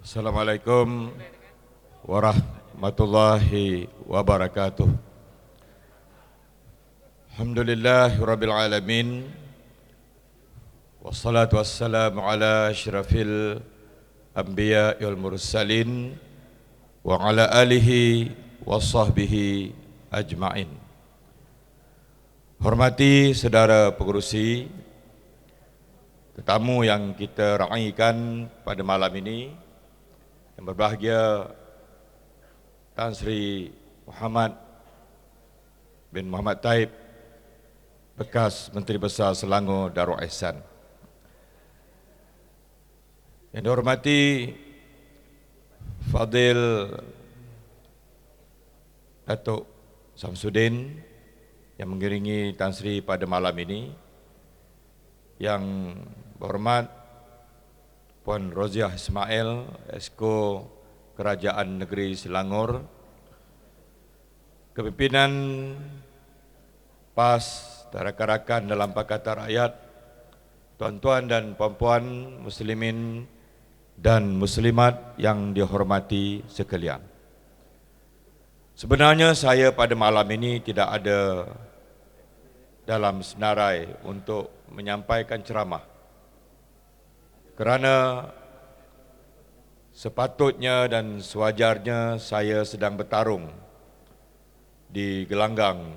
Assalamualaikum warahmatullahi wabarakatuh. Alhamdulillah rabbil alamin. Wassalatu wassalamu ala asyrafil anbiya wal mursalin wa ala alihi wa sahbihi ajma'in. Hormati saudara pengurusi, tetamu yang kita raikan pada malam ini, yang berbahagia Tan Sri Muhammad bin Muhammad Taib, bekas Menteri Besar Selangor Darul Ihsan. Yang dihormati Fadil Datuk Samsudin yang mengiringi Tan Sri pada malam ini yang berhormat Puan Roziah Ismail Esko Kerajaan Negeri Selangor kepimpinan PAS dan rakan-rakan dalam Pakatan Rakyat tuan-tuan dan puan-puan muslimin dan muslimat yang dihormati sekalian. Sebenarnya saya pada malam ini tidak ada dalam senarai untuk menyampaikan ceramah. Kerana sepatutnya dan sewajarnya saya sedang bertarung di gelanggang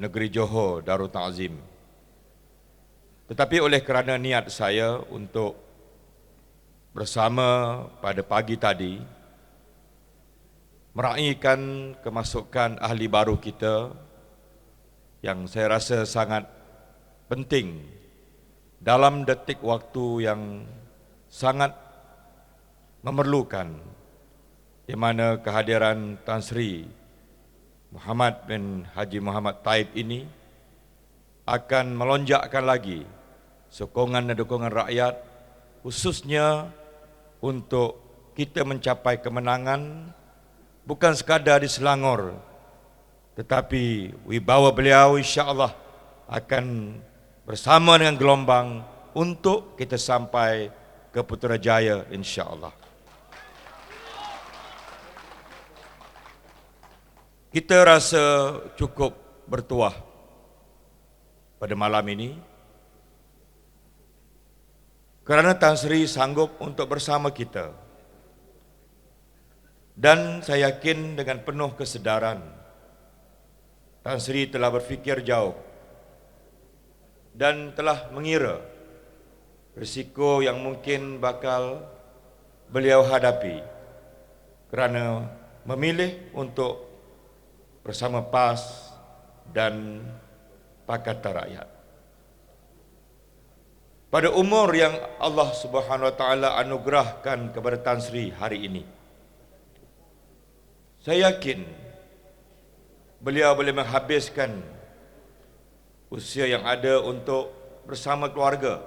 negeri Johor Darul Ta'zim. Tetapi oleh kerana niat saya untuk bersama pada pagi tadi meraihkan kemasukan ahli baru kita yang saya rasa sangat penting dalam detik waktu yang sangat memerlukan di mana kehadiran Tan Sri Muhammad bin Haji Muhammad Taib ini akan melonjakkan lagi sokongan dan dukungan rakyat khususnya untuk kita mencapai kemenangan bukan sekadar di Selangor tetapi wibawa beliau insya-Allah akan bersama dengan gelombang untuk kita sampai ke Putrajaya insya-Allah. Kita rasa cukup bertuah pada malam ini kerana Tan Sri sanggup untuk bersama kita. Dan saya yakin dengan penuh kesedaran Tan Sri telah berfikir jauh dan telah mengira risiko yang mungkin bakal beliau hadapi kerana memilih untuk bersama PAS dan Pakatan Rakyat. Pada umur yang Allah Subhanahu Wa Taala anugerahkan kepada Tan Sri hari ini, saya yakin beliau boleh menghabiskan usia yang ada untuk bersama keluarga.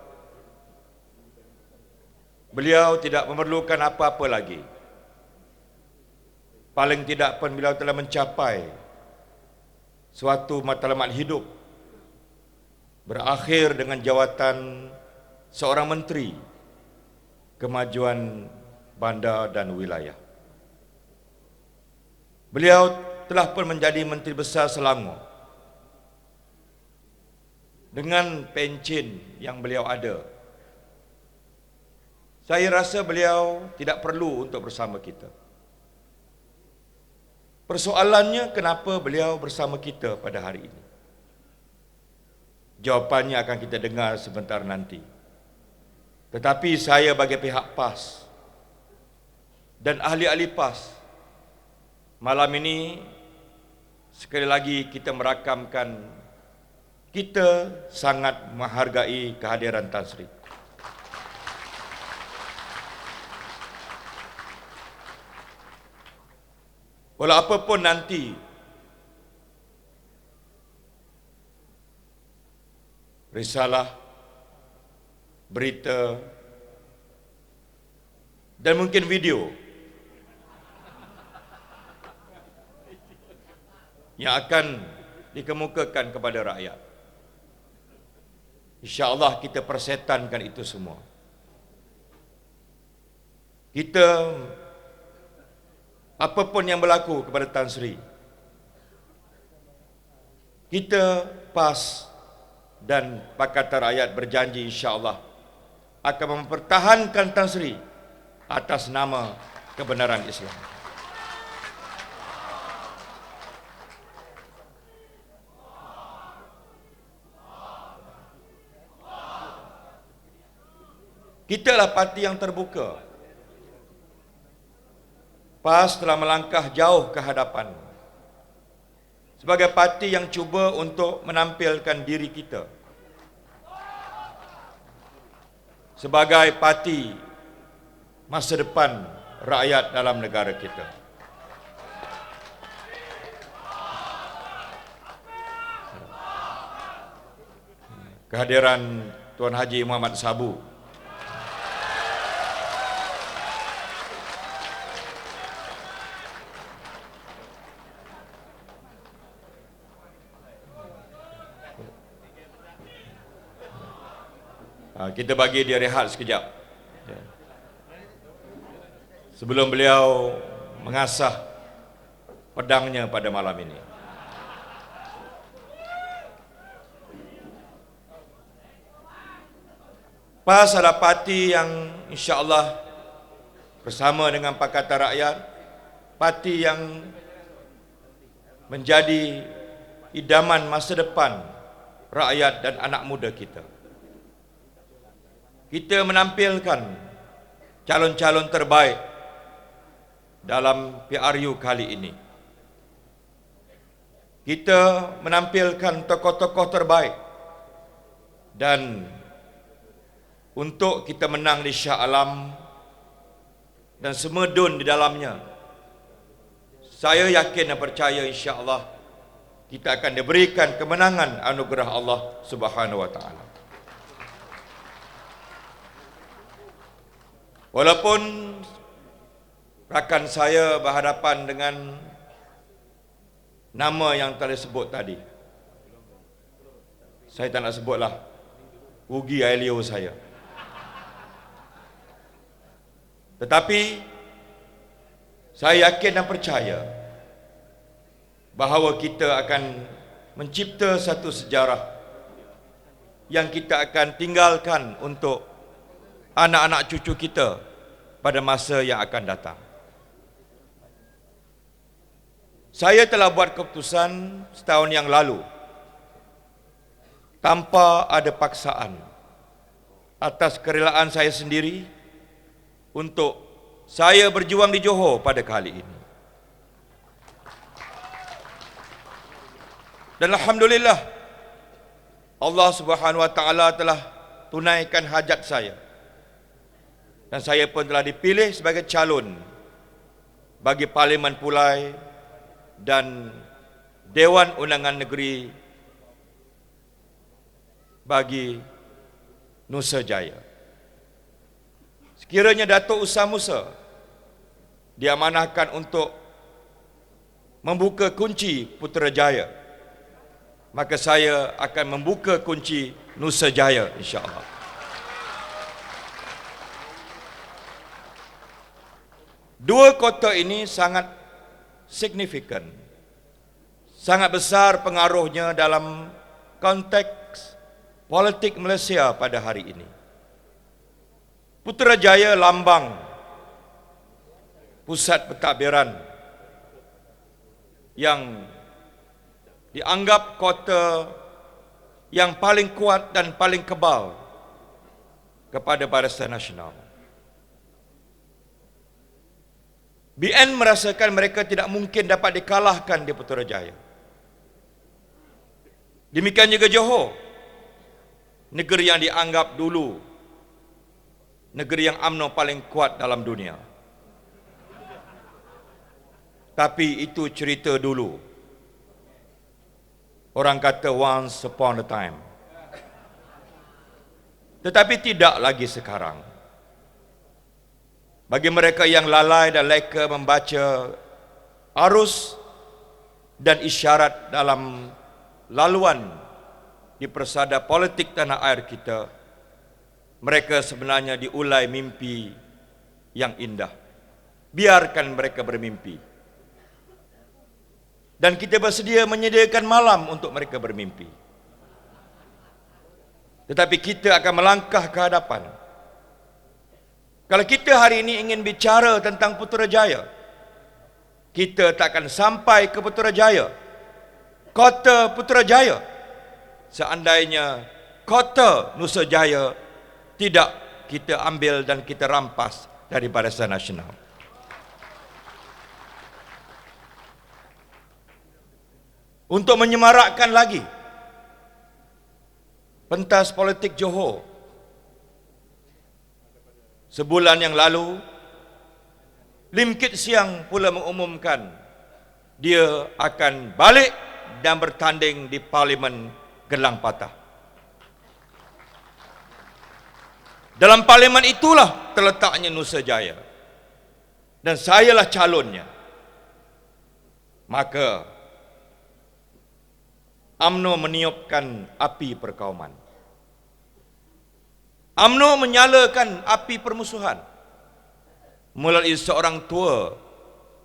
Beliau tidak memerlukan apa-apa lagi. Paling tidak pun beliau telah mencapai suatu matlamat hidup berakhir dengan jawatan seorang menteri kemajuan bandar dan wilayah. Beliau telah pun menjadi menteri besar Selangor. Dengan pencin yang beliau ada. Saya rasa beliau tidak perlu untuk bersama kita. Persoalannya kenapa beliau bersama kita pada hari ini? Jawapannya akan kita dengar sebentar nanti. Tetapi saya bagi pihak PAS dan ahli-ahli PAS malam ini sekali lagi kita merakamkan kita sangat menghargai kehadiran Tan Sri. Walau apapun nanti risalah berita dan mungkin video yang akan dikemukakan kepada rakyat. InsyaAllah kita persetankan itu semua. kita apapun yang berlaku kepada Tan Sri kita PAS dan Pakatan Rakyat berjanji insya-Allah akan mempertahankan Tan Sri atas nama kebenaran Islam. Kita lah parti yang terbuka. PAS telah melangkah jauh ke hadapan. Sebagai parti yang cuba untuk menampilkan diri kita. Sebagai parti masa depan rakyat dalam negara kita. Kehadiran Tuan Haji Muhammad Sabu Ah, kita bagi dia rehat sekejap. Ya. Sebelum beliau mengasah pedangnya pada malam ini. PAS adalah parti yang insya-Allah bersama dengan Pakatan Rakyat parti yang menjadi idaman masa depan rakyat dan anak muda kita kita menampilkan calon-calon terbaik dalam PRU kali ini. Kita menampilkan tokoh-tokoh terbaik dan untuk kita menang di Shah Alam dan semedun di dalamnya. Saya yakin dan percaya insya-Allah kita akan diberikan kemenangan anugerah Allah Subhanahu wa taala. Walaupun rakan saya berhadapan dengan nama yang telah disebut tadi. Saya tak nak sebutlah. Rugi Ailio saya. Tetapi saya yakin dan percaya bahawa kita akan mencipta satu sejarah yang kita akan tinggalkan untuk anak-anak cucu kita pada masa yang akan datang. Saya telah buat keputusan setahun yang lalu tanpa ada paksaan atas kerelaan saya sendiri untuk saya berjuang di Johor pada kali ini. Dan alhamdulillah Allah Subhanahu wa taala telah tunaikan hajat saya dan saya pun telah dipilih sebagai calon bagi Parlimen Pulai dan Dewan Undangan Negeri bagi Nusa Jaya. Sekiranya Datuk Usah Musa diamanahkan untuk membuka kunci Putrajaya, maka saya akan membuka kunci Nusa Jaya insya-Allah. Dua kota ini sangat signifikan. Sangat besar pengaruhnya dalam konteks politik Malaysia pada hari ini. Putrajaya lambang pusat pentadbiran yang dianggap kota yang paling kuat dan paling kebal kepada Barisan Nasional. BN merasakan mereka tidak mungkin dapat dikalahkan di Putrajaya. Demikian juga Johor. Negeri yang dianggap dulu negeri yang UMNO paling kuat dalam dunia. Tapi itu cerita dulu. Orang kata once upon a time. Tetapi tidak lagi sekarang. Bagi mereka yang lalai dan leka membaca arus dan isyarat dalam laluan di persada politik tanah air kita, mereka sebenarnya diulai mimpi yang indah. Biarkan mereka bermimpi. Dan kita bersedia menyediakan malam untuk mereka bermimpi. Tetapi kita akan melangkah ke hadapan. Kalau kita hari ini ingin bicara tentang Putrajaya, kita tak akan sampai ke Putrajaya. Kota Putrajaya. Seandainya kota Nusa Jaya tidak kita ambil dan kita rampas dari Barisan Nasional. Untuk menyemarakkan lagi pentas politik Johor sebulan yang lalu Lim Kit Siang pula mengumumkan dia akan balik dan bertanding di Parlimen Gelang Patah. Dalam parlimen itulah terletaknya Nusa Jaya. Dan sayalah calonnya. Maka AMNO meniupkan api perkauman. AMNO menyalakan api permusuhan melalui seorang tua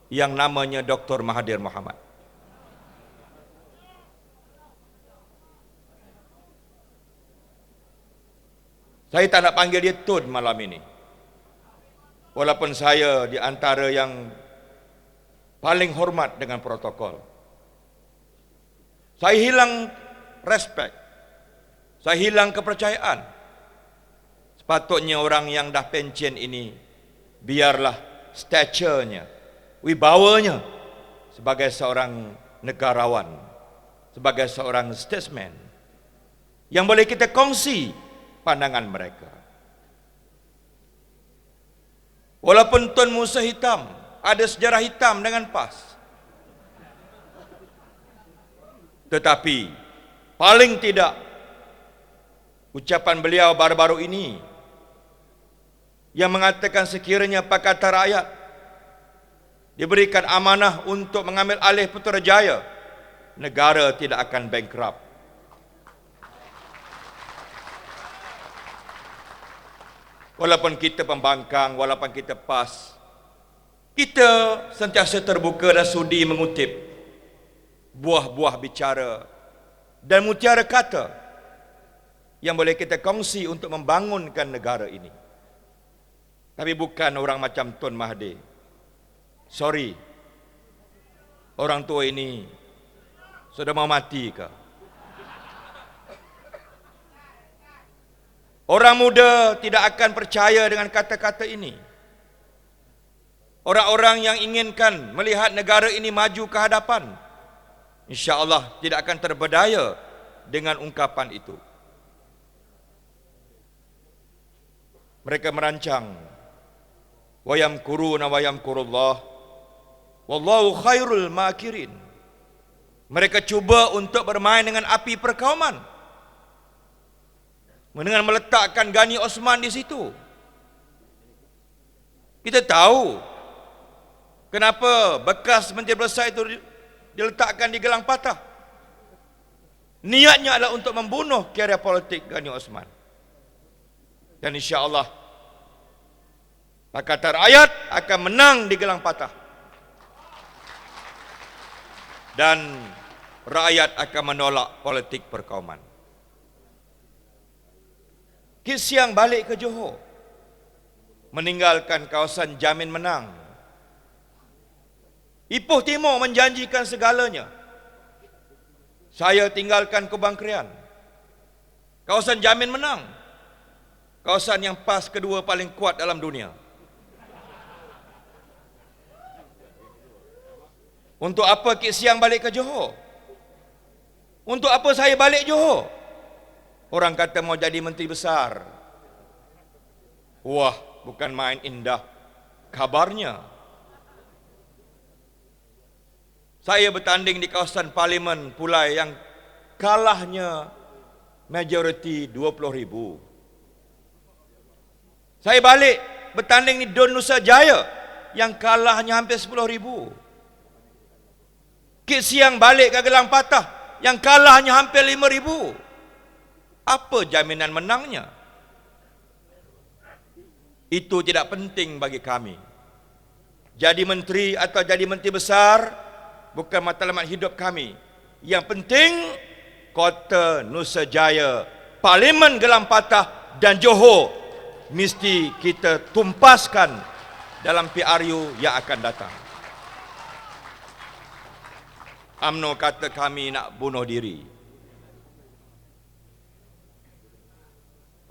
yang namanya Dr. Mahathir Mohamad. Saya tak nak panggil dia Tun malam ini. Walaupun saya di antara yang paling hormat dengan protokol. Saya hilang respect. Saya hilang kepercayaan. Sepatutnya orang yang dah pencen ini biarlah stature-nya, wibawanya sebagai seorang negarawan, sebagai seorang statesman yang boleh kita kongsi pandangan mereka. Walaupun Tuan Musa hitam, ada sejarah hitam dengan PAS. Tetapi paling tidak ucapan beliau baru-baru ini yang mengatakan sekiranya Pakatan Rakyat diberikan amanah untuk mengambil alih Putrajaya, negara tidak akan bankrupt. Walaupun kita pembangkang, walaupun kita pas, kita sentiasa terbuka dan sudi mengutip buah-buah bicara dan mutiara kata yang boleh kita kongsi untuk membangunkan negara ini. Tapi bukan orang macam Tun Mahdi. Sorry. Orang tua ini sudah mau mati ke? Orang muda tidak akan percaya dengan kata-kata ini. Orang-orang yang inginkan melihat negara ini maju ke hadapan, insya-Allah tidak akan terberdaya dengan ungkapan itu. Mereka merancang wayam kuruna wayam kurullah wallahu khairul makirin. Mereka cuba untuk bermain dengan api perkauman dengan meletakkan Gani Osman di situ. Kita tahu kenapa bekas Menteri Besar itu diletakkan di gelang patah. Niatnya adalah untuk membunuh karier politik Gani Osman. Dan insya Allah Pakatan Rakyat akan menang di gelang patah. Dan rakyat akan menolak politik perkauman. Kit Siang balik ke Johor Meninggalkan kawasan Jamin Menang Ipoh Timur menjanjikan segalanya Saya tinggalkan Kubang Krian Kawasan Jamin Menang Kawasan yang pas kedua paling kuat dalam dunia Untuk apa Kit Siang balik ke Johor? Untuk apa saya balik Johor? Orang kata mau jadi menteri besar. Wah, bukan main indah. Kabarnya. Saya bertanding di kawasan parlimen pulai yang kalahnya majoriti 20 ribu. Saya balik bertanding di Don Nusa Jaya yang kalahnya hampir 10 ribu. Kit siang balik ke Gelang Patah yang kalahnya hampir 5 ribu. Apa jaminan menangnya? Itu tidak penting bagi kami. Jadi menteri atau jadi menteri besar bukan matlamat hidup kami. Yang penting kota Nusa Jaya, Parlimen Gelam Patah dan Johor mesti kita tumpaskan dalam PRU yang akan datang. AMNO kata kami nak bunuh diri.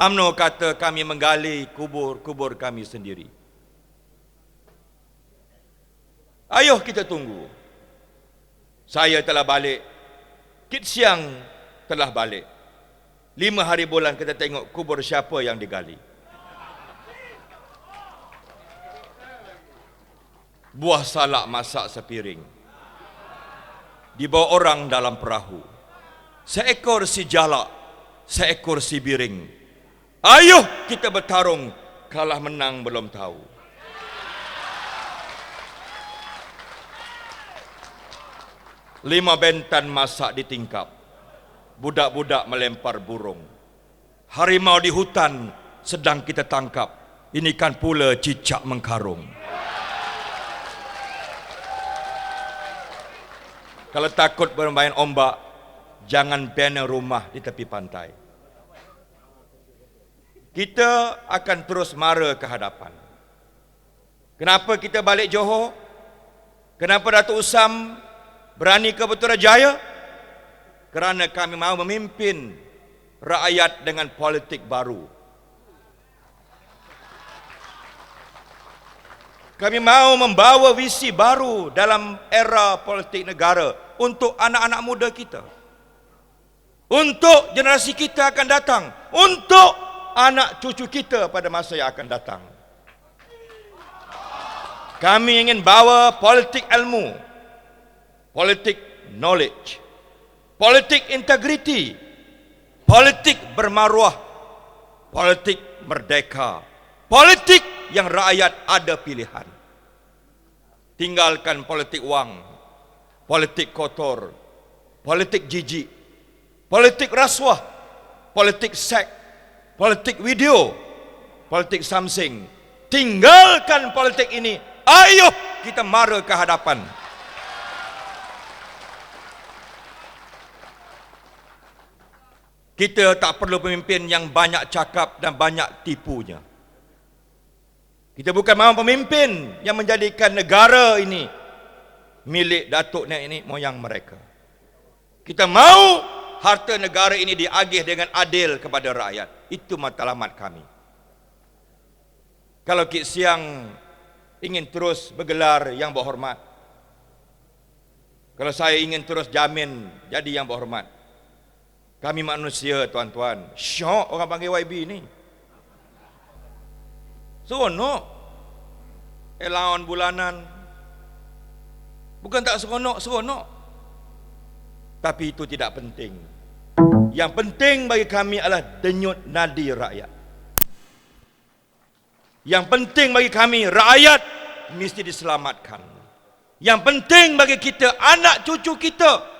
AMNO kata kami menggali kubur-kubur kami sendiri. Ayuh kita tunggu. Saya telah balik. Kit siang telah balik. Lima hari bulan kita tengok kubur siapa yang digali. Buah salak masak sepiring dibawa orang dalam perahu. Seekor si jalak, seekor si biring. Ayuh kita bertarung, kalah menang belum tahu. Lima bentan masak di tingkap. Budak-budak melempar burung. Harimau di hutan sedang kita tangkap. Ini kan pula cicak mengkarung. Kalau takut bermain ombak, jangan banner rumah di tepi pantai. Kita akan terus mara ke hadapan. Kenapa kita balik Johor? Kenapa Datuk Usam berani ke Putrajaya? Kerana kami mahu memimpin rakyat dengan politik baru. Kami mahu membawa visi baru dalam era politik negara untuk anak-anak muda kita. Untuk generasi kita akan datang. Untuk anak cucu kita pada masa yang akan datang. Kami ingin bawa politik ilmu. Politik knowledge. Politik integriti. Politik bermaruah. Politik merdeka. Politik yang rakyat ada pilihan. Tinggalkan politik wang, politik kotor, politik jijik, politik rasuah, politik seks, politik video, politik samsing. Tinggalkan politik ini. Ayo kita mara ke hadapan. Kita tak perlu pemimpin yang banyak cakap dan banyak tipunya. Kita bukan mahu pemimpin yang menjadikan negara ini milik datuk nenek moyang mereka. Kita mahu harta negara ini diagih dengan adil kepada rakyat. Itu matlamat kami. Kalau Kik Siang ingin terus bergelar yang berhormat. Kalau saya ingin terus jamin jadi yang berhormat. Kami manusia tuan-tuan. Syok orang panggil YB ni. Seronok. Elawan bulanan. Bukan tak seronok, seronok. Tapi itu tidak penting. Yang penting bagi kami adalah denyut nadi rakyat. Yang penting bagi kami rakyat mesti diselamatkan. Yang penting bagi kita anak cucu kita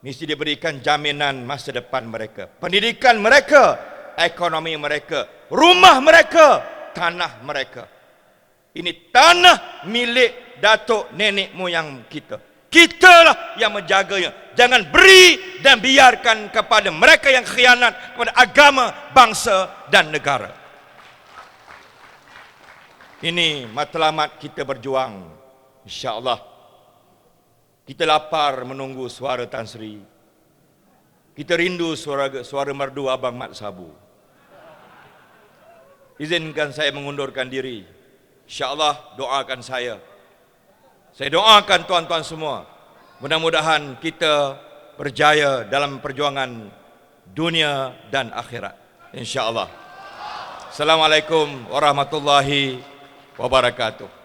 mesti diberikan jaminan masa depan mereka, pendidikan mereka, ekonomi mereka, rumah mereka, tanah mereka. Ini tanah milik datuk nenek moyang kita. Kitalah yang menjaganya. Jangan beri dan biarkan kepada mereka yang khianat kepada agama, bangsa dan negara. Ini matlamat kita berjuang. InsyaAllah. Kita lapar menunggu suara Tan Sri. Kita rindu suara suara merdu Abang Mat Sabu. Izinkan saya mengundurkan diri. InsyaAllah doakan saya. Saya doakan tuan-tuan semua. Mudah-mudahan kita berjaya dalam perjuangan dunia dan akhirat. InsyaAllah. Assalamualaikum warahmatullahi wabarakatuh.